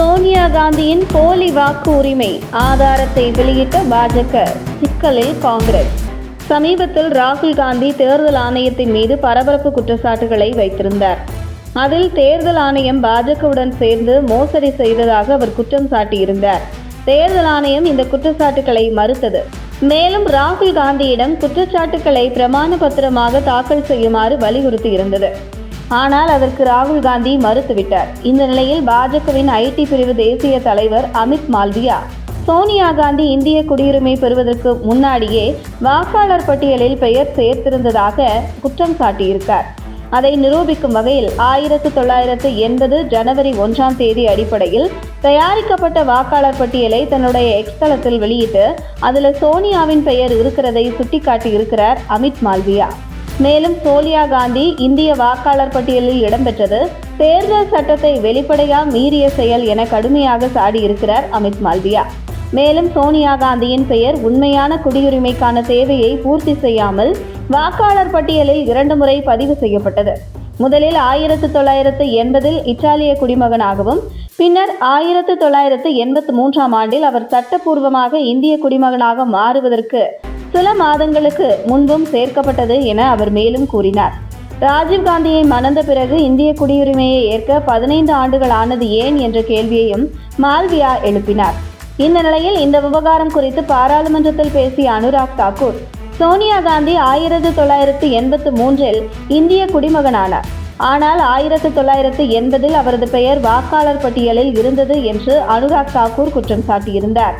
சோனியா காந்தியின் போலி வாக்கு உரிமை ஆதாரத்தை வெளியிட்ட பாஜக சிக்கலில் காங்கிரஸ். சமீபத்தில் ராகுல் காந்தி தேர்தல் ஆணையத்தின் மீது பரபரப்பு குற்றச்சாட்டுகளை வைத்திருந்தார். அதில் தேர்தல் ஆணையம் பாஜகவுடன் சேர்ந்து மோசடி செய்ததாக அவர் குற்றம் சாட்டியிருந்தார். தேர்தல் ஆணையம் இந்த குற்றச்சாட்டுகளை மறுத்தது. மேலும் ராகுல் காந்தியிடம் குற்றச்சாட்டுகளை பிரமாண பத்திரமாக தாக்கல் செய்யுமாறு வலியுறுத்தி இருந்தது ஆனால் அதற்கு ராகுல் காந்தி மறுத்துவிட்டார். இந்த நிலையில் பாஜகவின் ஐடி பிரிவு தேசிய தலைவர் அமித் மால்வியா சோனியா காந்தி இந்திய குடியுரிமை பெறுவதற்கு முன்னாடியே வாக்காளர் பட்டியலில் பெயர் சேர்த்திருந்ததாக குற்றம் சாட்டியிருக்கார். அதை நிரூபிக்கும் வகையில் ஆயிரத்து தொள்ளாயிரத்து எண்பது ஜனவரி ஒன்றாம் தேதி அடிப்படையில் தயாரிக்கப்பட்ட வாக்காளர் பட்டியலை தன்னுடைய எக்ஸ் தளத்தில் வெளியிட்டு அதில் சோனியாவின் பெயர் இருக்கிறதை சுட்டிக்காட்டி இருக்கிறார் அமித் மால்வியா. மேலும் சோனியா காந்தி இந்திய வாக்காளர் பட்டியலில் இடம்பெற்றது. தேர்தல் சட்டத்தை வெளிப்படையா மீறிய செயல் என கடுமையாக சாடியிருக்கிறார் அமித் மால்வியா. மேலும் சோனியா காந்தியின் பெயர் உண்மையான குடியுரிமைக்கான தேவையை பூர்த்தி செய்யாமல் வாக்காளர் பட்டியலில் இரண்டு முறை பதிவு செய்யப்பட்டது. முதலில் ஆயிரத்து தொள்ளாயிரத்து எண்பதில் இத்தாலிய குடிமகனாகவும் பின்னர் ஆயிரத்து தொள்ளாயிரத்து எண்பத்து மூன்றாம் ஆண்டில் அவர் சட்டப்பூர்வமாக இந்திய குடிமகனாக மாறுவதற்கு சில மாதங்களுக்கு முன்பும் சேர்க்கப்பட்டது என அவர் மேலும் கூறினார். ராஜீவ்காந்தியை மணந்த பிறகு இந்திய குடியுரிமையை ஏற்க பதினைந்து ஆண்டுகள் ஆனது ஏன் என்ற கேள்வியையும் மால்வியா எழுப்பினார். இந்த நிலையில் இந்த விவகாரம் குறித்து பாராளுமன்றத்தில் பேசிய அனுராக் தாக்கூர் சோனியா காந்தி ஆயிரத்து தொள்ளாயிரத்து எண்பத்து மூன்றில் இந்திய குடிமகனானார். ஆனால் ஆயிரத்து தொள்ளாயிரத்து எண்பதில் அவரது பெயர் வாக்காளர் பட்டியலில் இருந்தது என்று அனுராக் தாக்கூர் குற்றம் சாட்டியிருந்தார்.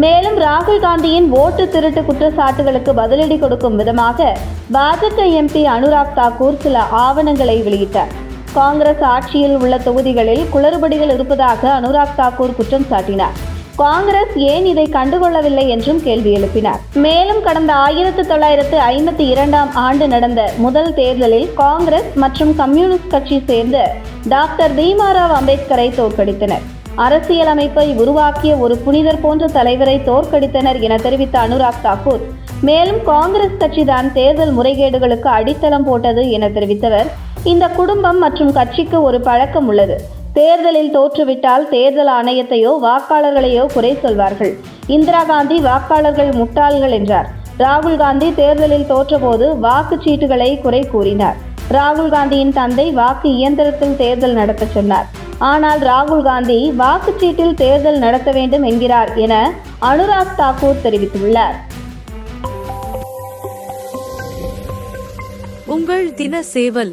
மேலும் ராகுல் காந்தியின் ஓட்டு திருட்டு குற்றச்சாட்டுகளுக்கு பதிலடி கொடுக்கும் விதமாக பாஜக எம்பி அனுராக் தாக்கூர் சில ஆவணங்களை வெளியிட்டார். காங்கிரஸ் ஆட்சியில் உள்ள தொகுதிகளில் குளறுபடிகள் இருப்பதாக அனுராக் தாக்கூர் குற்றம் சாட்டினார். காங்கிரஸ் ஏன் இதை கண்டுகொள்ளவில்லை என்றும் கேள்வி எழுப்பினார். மேலும் கடந்த ஆயிரத்து தொள்ளாயிரத்து ஐம்பத்தி இரண்டாம் ஆண்டு நடந்த முதல் தேர்தலில் காங்கிரஸ் மற்றும் கம்யூனிஸ்ட் கட்சி சேர்ந்து டாக்டர் பீமாராவ் அம்பேத்கரை தோற்கடித்தனர். அரசியலமைப்பை உருவாக்கிய ஒரு புனிதர் போன்ற தலைவரை தோற்கடித்தனர் என தெரிவித்த அனுராக் தாக்கூர். மேலும் காங்கிரஸ் கட்சிதான் தேர்தல் முறைகேடுகளுக்கு அடித்தளம் போட்டது என தெரிவித்தவர். இந்த குடும்பம் மற்றும் கட்சிக்கு ஒரு பழக்கம் உள்ளது. தேர்தலில் தோற்றுவிட்டால் தேர்தல் ஆணையத்தையோ வாக்காளர்களையோ குறை சொல்வார்கள். இந்திரா காந்தி வாக்காளர்கள் முட்டாள்கள் என்றார். ராகுல் காந்தி தேர்தலில் தோற்றபோது வாக்குச்சீட்டுகளை குறை கூறினார். ராகுல் காந்தியின் தந்தை வாக்கு இயந்திரத்தில் தேர்தல் நடத்தச் சொன்னார். ஆனால் ராகுல் காந்தி வாக்குச்சீட்டில் தேர்தல் நடத்த வேண்டும் என்கிறார் என அனுராக் தாக்கூர் தெரிவித்துள்ளார். உங்கள் தின சேவல்